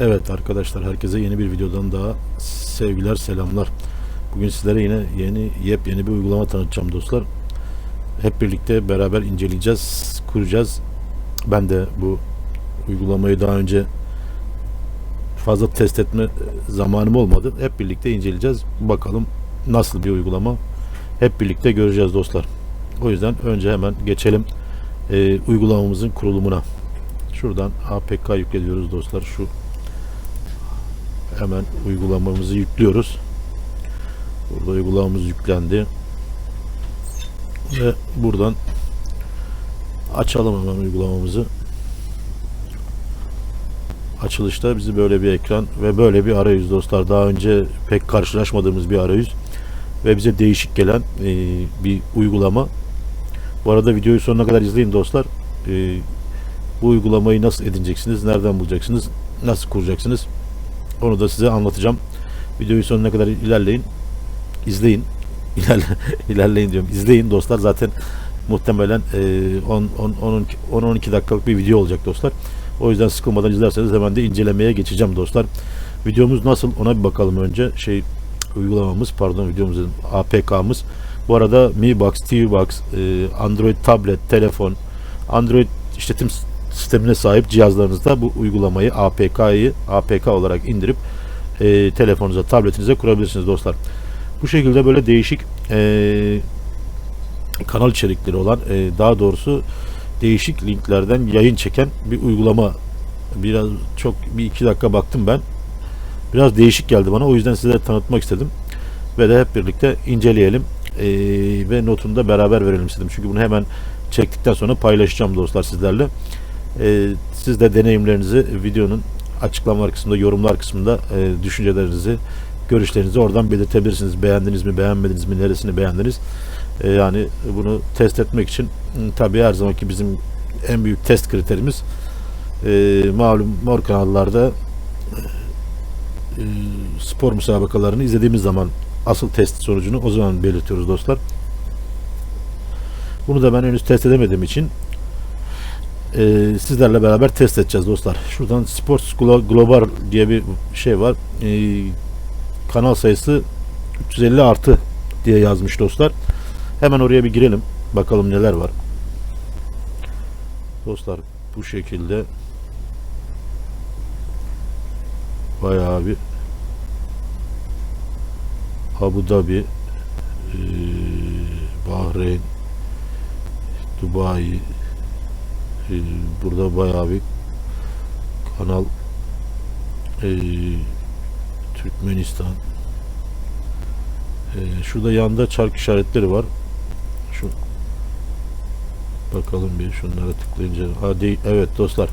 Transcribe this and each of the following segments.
Evet arkadaşlar herkese yeni bir videodan daha sevgiler selamlar. Bugün sizlere yine yeni yepyeni bir uygulama tanıtacağım dostlar. Hep birlikte beraber inceleyeceğiz, kuracağız. Ben de bu uygulamayı daha önce fazla test etme zamanım olmadı. Hep birlikte inceleyeceğiz. Bakalım nasıl bir uygulama. Hep birlikte göreceğiz dostlar. O yüzden önce hemen geçelim e, uygulamamızın kurulumuna. Şuradan APK yüklediyoruz dostlar. Şu hemen uygulamamızı yüklüyoruz. Burada uygulamamız yüklendi. Ve buradan açalım hemen uygulamamızı. Açılışta bizi böyle bir ekran ve böyle bir arayüz dostlar. Daha önce pek karşılaşmadığımız bir arayüz ve bize değişik gelen e, bir uygulama. Bu arada videoyu sonuna kadar izleyin dostlar. E, bu uygulamayı nasıl edineceksiniz, nereden bulacaksınız, nasıl kuracaksınız onu da size anlatacağım. Videoyu sonuna kadar ilerleyin. izleyin. İlerle, ilerleyin diyorum. İzleyin dostlar. Zaten muhtemelen 10-12 dakikalık bir video olacak dostlar. O yüzden sıkılmadan izlerseniz hemen de incelemeye geçeceğim dostlar. Videomuz nasıl ona bir bakalım önce. Şey uygulamamız pardon videomuzun APK'mız. Bu arada Mi Box, TV Box, e, Android tablet, telefon, Android işletim sistemine sahip cihazlarınızda bu uygulamayı APK'yı APK olarak indirip e, telefonunuza, tabletinize kurabilirsiniz dostlar. Bu şekilde böyle değişik e, kanal içerikleri olan e, daha doğrusu değişik linklerden yayın çeken bir uygulama. Biraz çok bir iki dakika baktım ben. Biraz değişik geldi bana. O yüzden size tanıtmak istedim. Ve de hep birlikte inceleyelim. E, ve notunu da beraber verelim istedim. Çünkü bunu hemen çektikten sonra paylaşacağım dostlar sizlerle. E, siz de deneyimlerinizi videonun açıklamalar kısmında, yorumlar kısmında e, düşüncelerinizi, görüşlerinizi oradan belirtebilirsiniz. Beğendiniz mi, beğenmediniz mi, neresini beğendiniz? E, yani bunu test etmek için tabii her zamanki bizim en büyük test kriterimiz e, malum mor kanallarda e, spor müsabakalarını izlediğimiz zaman asıl test sonucunu o zaman belirtiyoruz dostlar. Bunu da ben henüz test edemediğim için e, sizlerle beraber test edeceğiz dostlar. Şuradan Sports Glo- Global diye bir şey var. E, kanal sayısı 350 artı diye yazmış dostlar. Hemen oraya bir girelim. Bakalım neler var. Dostlar bu şekilde bayağı bir Abu Dhabi e, Bahreyn Dubai e, burada bayağı bir kanal e, Türkmenistan. E, şurada yanda çark işaretleri var. Şu bakalım bir şunlara tıklayınca. Hadi evet dostlar.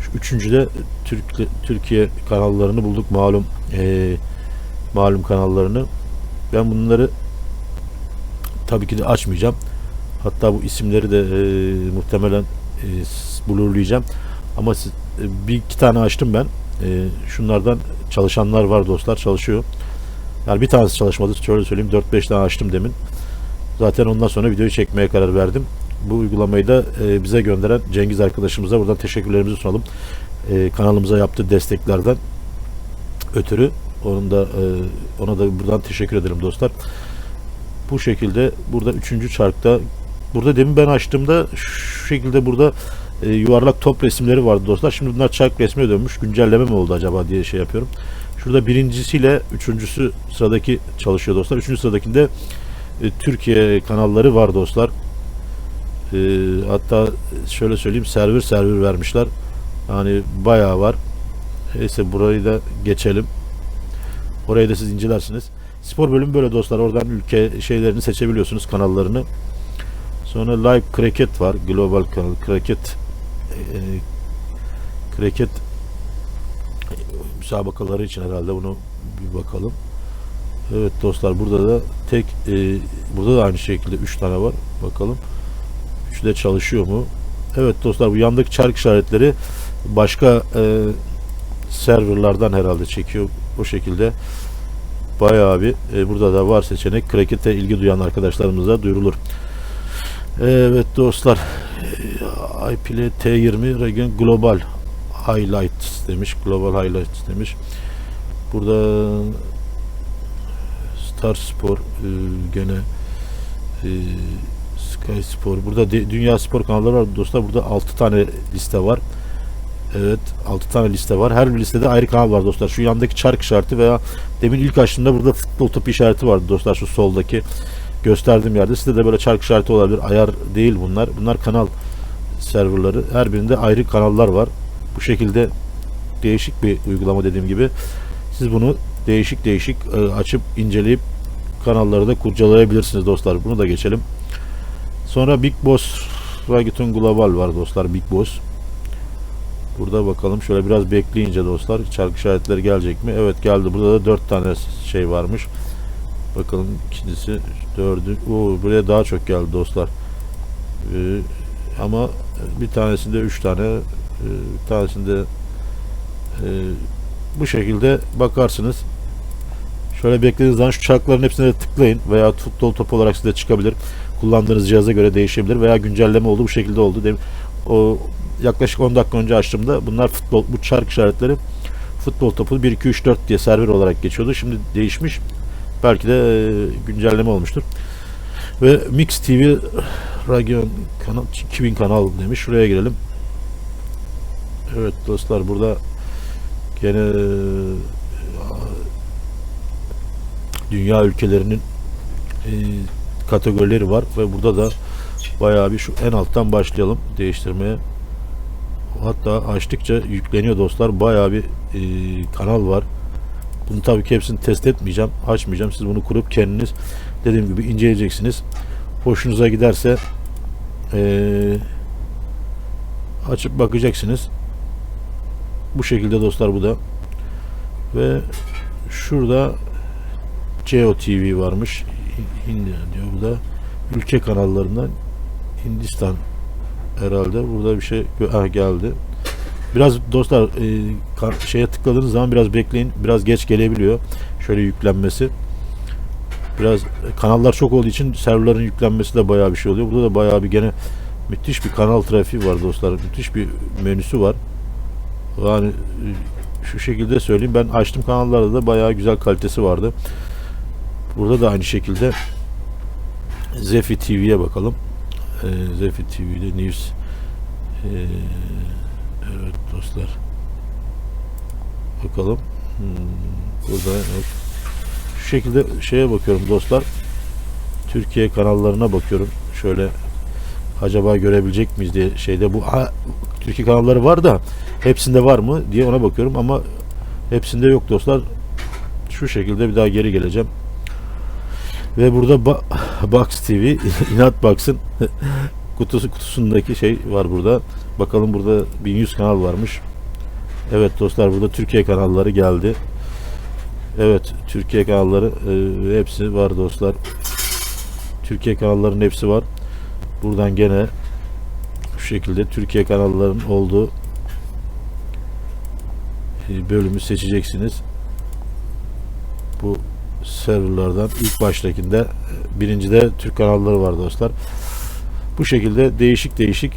Şu üçüncüde Türk, Türkiye kanallarını bulduk malum e, malum kanallarını. Ben bunları tabii ki de açmayacağım. Hatta bu isimleri de e, muhtemelen blurlayacağım. Ama siz, e, bir iki tane açtım ben. E, şunlardan çalışanlar var dostlar çalışıyor. Yani bir tanesi çalışmadı şöyle söyleyeyim 4-5 tane açtım demin. Zaten ondan sonra videoyu çekmeye karar verdim. Bu uygulamayı da e, bize gönderen Cengiz arkadaşımıza buradan teşekkürlerimizi sunalım. E, kanalımıza yaptığı desteklerden ötürü onun da e, ona da buradan teşekkür ederim dostlar. Bu şekilde burada üçüncü çarkta Burada demin ben açtığımda şu şekilde burada e, yuvarlak top resimleri vardı dostlar. Şimdi bunlar çark resmine dönmüş. Güncelleme mi oldu acaba diye şey yapıyorum. Şurada birincisiyle üçüncüsü sıradaki çalışıyor dostlar. Üçüncü sıradakinde e, Türkiye kanalları var dostlar. E, hatta şöyle söyleyeyim server server vermişler. Yani bayağı var. Neyse burayı da geçelim. Orayı da siz incelersiniz. Spor bölümü böyle dostlar. Oradan ülke şeylerini seçebiliyorsunuz kanallarını. Sonra Live Cricket var. Global kanal Cricket e, Cricket müsabakaları için herhalde bunu bir bakalım. Evet dostlar burada da tek e, burada da aynı şekilde 3 tane var. Bakalım. Üçü de çalışıyor mu? Evet dostlar bu yandaki çark işaretleri başka e, serverlardan herhalde çekiyor bu şekilde. Bayağı bir e, burada da var seçenek. Cricket'e ilgi duyan arkadaşlarımıza duyurulur. Evet dostlar iPlay T20 Regen Global Highlights demiş. Global Highlights demiş. Burada Star Spor e, gene e, Sky Spor. Burada Dünya Spor kanalları var dostlar. Burada 6 tane liste var. Evet 6 tane liste var. Her bir listede ayrı kanal var dostlar. Şu yandaki çark işareti veya demin ilk açtığımda burada futbol topu işareti vardı dostlar. Şu soldaki gösterdiğim yerde. Sizde de böyle çark işareti olabilir. Ayar değil bunlar. Bunlar kanal serverları. Her birinde ayrı kanallar var. Bu şekilde değişik bir uygulama dediğim gibi. Siz bunu değişik değişik e, açıp inceleyip kanalları da kurcalayabilirsiniz dostlar. Bunu da geçelim. Sonra Big Boss Ragitun Global var dostlar. Big Boss. Burada bakalım şöyle biraz bekleyince dostlar çark işaretleri gelecek mi? Evet geldi. Burada da 4 tane şey varmış. Bakalım ikincisi dördü. Oo, buraya daha çok geldi dostlar. Ee, ama bir tanesinde 3 tane e, bir tanesinde e, bu şekilde bakarsınız. Şöyle beklediğiniz zaman şu çarkların hepsine de tıklayın veya futbol topu olarak size çıkabilir. Kullandığınız cihaza göre değişebilir veya güncelleme oldu bu şekilde oldu. Dem- O yaklaşık 10 dakika önce açtığımda bunlar futbol bu çark işaretleri futbol topu 1 2 3 4 diye server olarak geçiyordu. Şimdi değişmiş. Belki de e, güncelleme olmuştur. Ve Mix TV Region kanal 2000 kanal demiş. Şuraya girelim. Evet dostlar burada gene e, dünya ülkelerinin e, kategorileri var ve burada da bayağı bir şu en alttan başlayalım değiştirmeye. Hatta açtıkça yükleniyor dostlar. Bayağı bir kanal var. Bunu tabii ki hepsini test etmeyeceğim. Açmayacağım. Siz bunu kurup kendiniz dediğim gibi inceleyeceksiniz. Hoşunuza giderse e, açıp bakacaksınız. Bu şekilde dostlar bu da. Ve şurada Geo TV varmış. Hindi diyor bu da. Ülke kanallarından Hindistan herhalde. Burada bir şey ha, geldi. Biraz dostlar e, şeye tıkladığınız zaman biraz bekleyin. Biraz geç gelebiliyor. Şöyle yüklenmesi. Biraz e, kanallar çok olduğu için serverların yüklenmesi de bayağı bir şey oluyor. Burada da bayağı bir gene müthiş bir kanal trafiği var dostlar. Müthiş bir menüsü var. Yani e, şu şekilde söyleyeyim. Ben açtım kanallarda da bayağı güzel kalitesi vardı. Burada da aynı şekilde Zefi TV'ye bakalım. Ee, Zefi TV'de News Ee, evet dostlar. Bakalım. Hmm, burada yok. şu şekilde şeye bakıyorum dostlar. Türkiye kanallarına bakıyorum. Şöyle acaba görebilecek miyiz diye şeyde bu ha, Türkiye kanalları var da hepsinde var mı diye ona bakıyorum ama hepsinde yok dostlar. Şu şekilde bir daha geri geleceğim. Ve burada Ba- Box TV, İnat Box'ın kutusu kutusundaki şey var burada. Bakalım burada 1100 kanal varmış. Evet dostlar burada Türkiye kanalları geldi. Evet Türkiye kanalları e, hepsi var dostlar. Türkiye kanallarının hepsi var. Buradan gene şu şekilde Türkiye kanallarının olduğu e, bölümü seçeceksiniz. Bu serverlardan ilk baştakinde e, birincide Türk kanalları var dostlar. Bu şekilde değişik değişik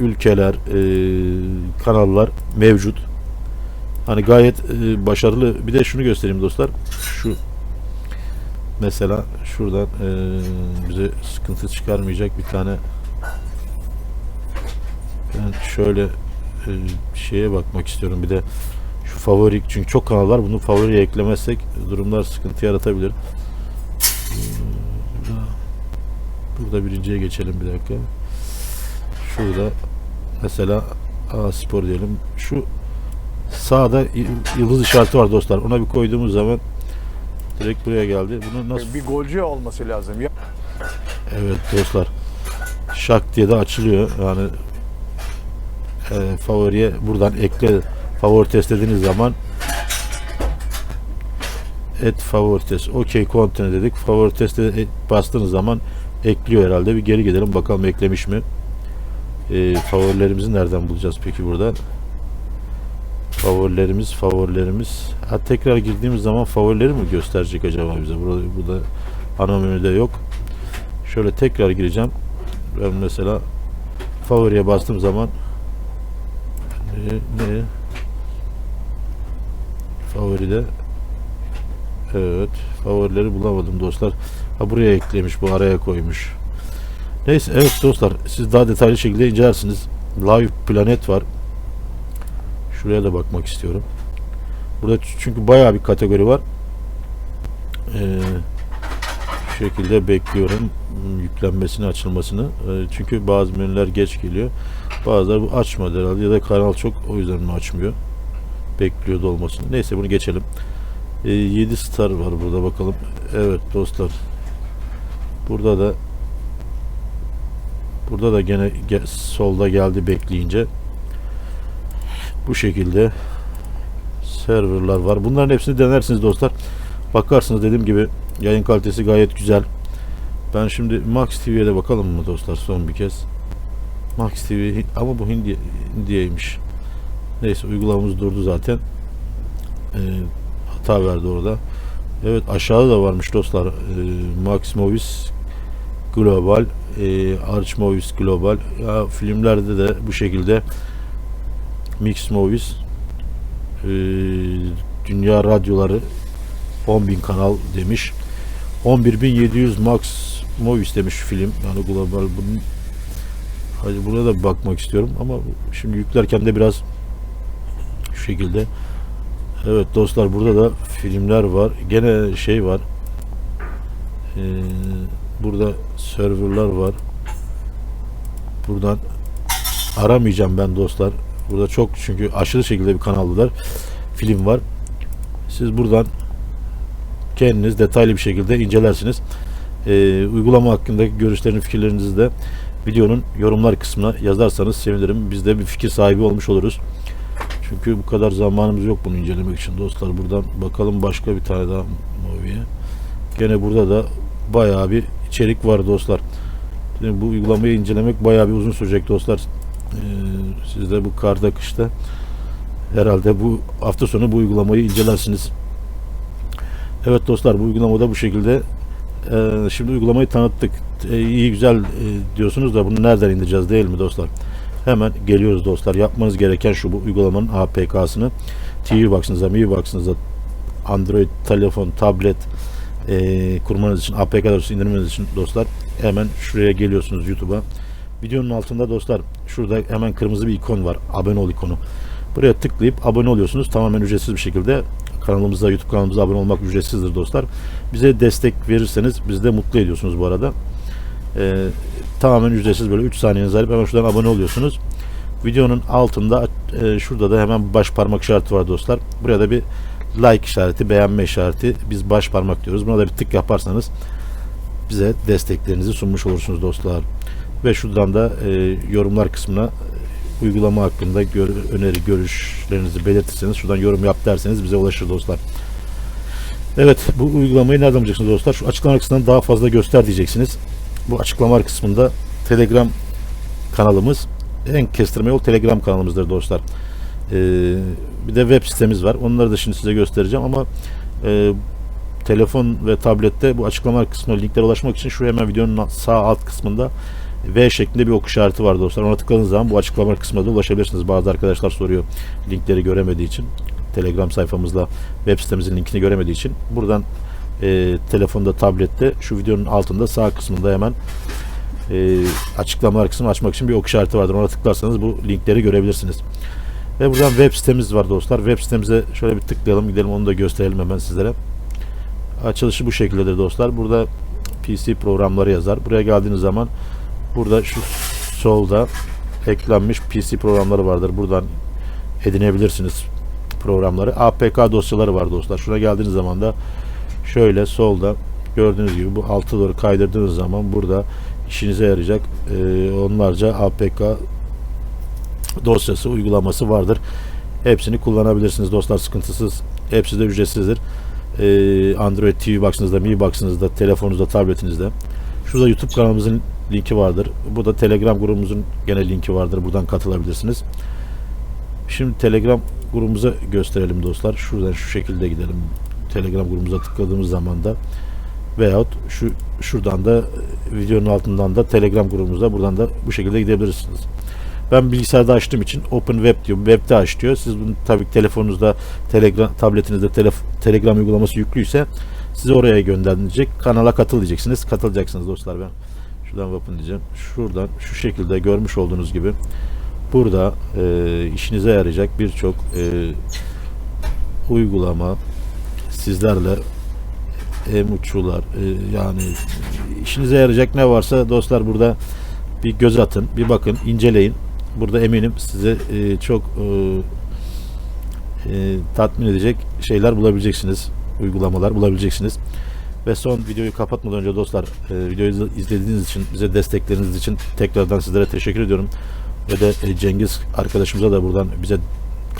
ülkeler, e, kanallar mevcut. Hani gayet e, başarılı. Bir de şunu göstereyim dostlar. Şu mesela şuradan e, bize sıkıntı çıkarmayacak bir tane ben şöyle e, şeye bakmak istiyorum. Bir de şu favori çünkü çok kanal var. Bunu favoriye eklemezsek durumlar sıkıntı yaratabilir. Burada, birinciye geçelim bir dakika. Şurada mesela A spor diyelim. Şu sağda yıldız işareti var dostlar. Ona bir koyduğumuz zaman direkt buraya geldi. Bunu nasıl Bir golcü olması lazım. Ya Evet dostlar. Şak diye de açılıyor. Yani e, favoriye buradan ekle favori test dediğiniz zaman et favori test. Okey continue dedik. Favori teste bastığınız zaman ekliyor herhalde. Bir geri gidelim bakalım eklemiş mi? E, favorilerimizi nereden bulacağız peki burada? Favorilerimiz, favorilerimiz. Ha tekrar girdiğimiz zaman favorileri mi gösterecek acaba bize? Burada, burada ana menüde yok. Şöyle tekrar gireceğim. Ben mesela favoriye bastığım zaman ne, ne Favoride. Evet. Favorileri bulamadım dostlar. Ha buraya eklemiş. Bu araya koymuş. Neyse evet dostlar. Siz daha detaylı şekilde incelersiniz. Live Planet var. Şuraya da bakmak istiyorum. Burada çünkü bayağı bir kategori var. Ee, şu şekilde bekliyorum hmm, yüklenmesini açılmasını. Ee, çünkü bazı menüler geç geliyor. Bazıları bu açmadı herhalde ya da kanal çok o yüzden mi açmıyor? Bekliyor dolmasını. Neyse bunu geçelim. Ee, 7 star var burada bakalım. Evet dostlar. Burada da burada da gene ge- solda geldi bekleyince. Bu şekilde serverlar var. Bunların hepsini denersiniz dostlar. Bakarsınız dediğim gibi yayın kalitesi gayet güzel. Ben şimdi Max TV'ye de bakalım mı dostlar son bir kez. Max TV ama bu Hindi Hindiye'ymiş. Neyse uygulamamız durdu zaten. Ee, hata verdi orada. Evet aşağıda da varmış dostlar. Ee, Max Movies Global, e, Arch Movies Global. Ya filmlerde de bu şekilde Mix Movies e, Dünya Radyoları 10.000 kanal demiş. 11.700 Max Movies demiş film. Yani global bunun Hadi buraya da bakmak istiyorum ama şimdi yüklerken de biraz şu şekilde Evet dostlar burada da filmler var. Gene şey var. Ee, burada serverlar var. Buradan aramayacağım ben dostlar. Burada çok çünkü aşırı şekilde bir kanallılar. Film var. Siz buradan kendiniz detaylı bir şekilde incelersiniz. Ee, uygulama hakkındaki görüşlerini, fikirlerinizi de videonun yorumlar kısmına yazarsanız sevinirim. Biz de bir fikir sahibi olmuş oluruz. Çünkü bu kadar zamanımız yok bunu incelemek için dostlar. Buradan bakalım başka bir tane daha movie'ye. Gene burada da bayağı bir içerik var dostlar. Şimdi bu uygulamayı incelemek bayağı bir uzun sürecek dostlar. Ee, siz de bu karda kışta herhalde bu hafta sonu bu uygulamayı incelersiniz. Evet dostlar bu uygulamada bu şekilde Ee, şimdi uygulamayı tanıttık. Ee, iyi güzel e, diyorsunuz da bunu nereden indireceğiz değil mi dostlar? Hemen geliyoruz dostlar. Yapmanız gereken şu bu uygulamanın APK'sını TV Box'ınıza, Mi Box'ınıza Android telefon, tablet e, kurmanız için APK dosyası indirmeniz için dostlar hemen şuraya geliyorsunuz YouTube'a. Videonun altında dostlar şurada hemen kırmızı bir ikon var. Abone ol ikonu. Buraya tıklayıp abone oluyorsunuz. Tamamen ücretsiz bir şekilde kanalımıza, YouTube kanalımıza abone olmak ücretsizdir dostlar. Bize destek verirseniz bizi de mutlu ediyorsunuz bu arada. Ee, tamamen ücretsiz böyle 3 saniyeniz ayırıp hemen şuradan abone oluyorsunuz. Videonun altında e, şurada da hemen baş parmak işareti var dostlar. Buraya da bir like işareti, beğenme işareti. Biz baş parmak diyoruz. Buna da bir tık yaparsanız bize desteklerinizi sunmuş olursunuz dostlar. Ve şuradan da e, yorumlar kısmına e, uygulama hakkında gör, öneri, görüşlerinizi belirtirseniz şuradan yorum yap derseniz bize ulaşır dostlar. Evet bu uygulamayı nereden bulacaksınız dostlar? Şu açıklama kısmından daha fazla göster diyeceksiniz. Bu açıklamalar kısmında Telegram kanalımız en kestirme yol Telegram kanalımızdır dostlar. Ee, bir de web sitemiz var. Onları da şimdi size göstereceğim ama e, telefon ve tablette bu açıklamalar kısmına linklere ulaşmak için şuraya hemen videonun sağ alt kısmında V şeklinde bir ok işareti var dostlar. Ona tıkladığınız zaman bu açıklama kısmına da ulaşabilirsiniz. Bazı arkadaşlar soruyor linkleri göremediği için. Telegram sayfamızda web sitemizin linkini göremediği için. Buradan e, telefonda, tablette şu videonun altında sağ kısmında hemen e, açıklamalar kısmını açmak için bir ok işareti vardır. Ona tıklarsanız bu linkleri görebilirsiniz. Ve buradan web sitemiz var dostlar. Web sitemize şöyle bir tıklayalım gidelim onu da gösterelim hemen sizlere. Açılışı bu şekildedir dostlar. Burada PC programları yazar. Buraya geldiğiniz zaman burada şu solda eklenmiş PC programları vardır. Buradan edinebilirsiniz programları. APK dosyaları var dostlar. Şuna geldiğiniz zaman da şöyle solda gördüğünüz gibi bu altı doğru kaydırdığınız zaman burada işinize yarayacak e, onlarca APK dosyası uygulaması vardır. Hepsini kullanabilirsiniz dostlar sıkıntısız. Hepsi de ücretsizdir. E, Android TV Box'ınızda, Mi Box'ınızda, telefonunuzda, tabletinizde. Şurada YouTube kanalımızın linki vardır. Bu da Telegram grubumuzun gene linki vardır. Buradan katılabilirsiniz. Şimdi Telegram grubumuza gösterelim dostlar. Şuradan şu şekilde gidelim. Telegram grubumuza tıkladığımız zaman da veyahut şu şuradan da e, videonun altından da Telegram grubumuza buradan da bu şekilde gidebilirsiniz. Ben bilgisayarda açtığım için Open Web diyor. Web'de aç diyor. Siz bunu tabii telefonunuzda, Telegram, tabletinizde telef- Telegram uygulaması yüklüyse sizi oraya gönderilecek. Kanala katıl. Katılacaksınız dostlar ben. Şuradan Open diyeceğim. Şuradan şu şekilde görmüş olduğunuz gibi burada e, işinize yarayacak birçok e, uygulama sizlerle emuçular e, yani işinize yarayacak ne varsa dostlar burada bir göz atın, bir bakın, inceleyin. Burada eminim size e, çok e, e, tatmin edecek şeyler bulabileceksiniz, uygulamalar bulabileceksiniz. Ve son videoyu kapatmadan önce dostlar, e, videoyu izle- izlediğiniz için, bize destekleriniz için tekrardan sizlere teşekkür ediyorum. Ve de e, Cengiz arkadaşımıza da buradan bize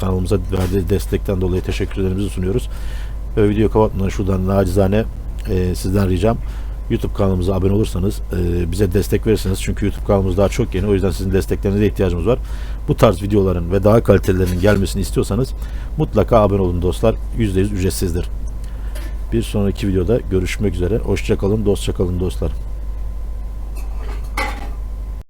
kanalımıza verdiği destekten dolayı teşekkürlerimizi sunuyoruz. Ve videoyu kapatmadan şuradan nacizane e, sizden ricam YouTube kanalımıza abone olursanız e, bize destek verirsiniz. Çünkü YouTube kanalımız daha çok yeni. O yüzden sizin desteklerinize ihtiyacımız var. Bu tarz videoların ve daha kalitelerinin gelmesini istiyorsanız mutlaka abone olun dostlar. %100 ücretsizdir. Bir sonraki videoda görüşmek üzere. Hoşçakalın, dostça kalın dostlar.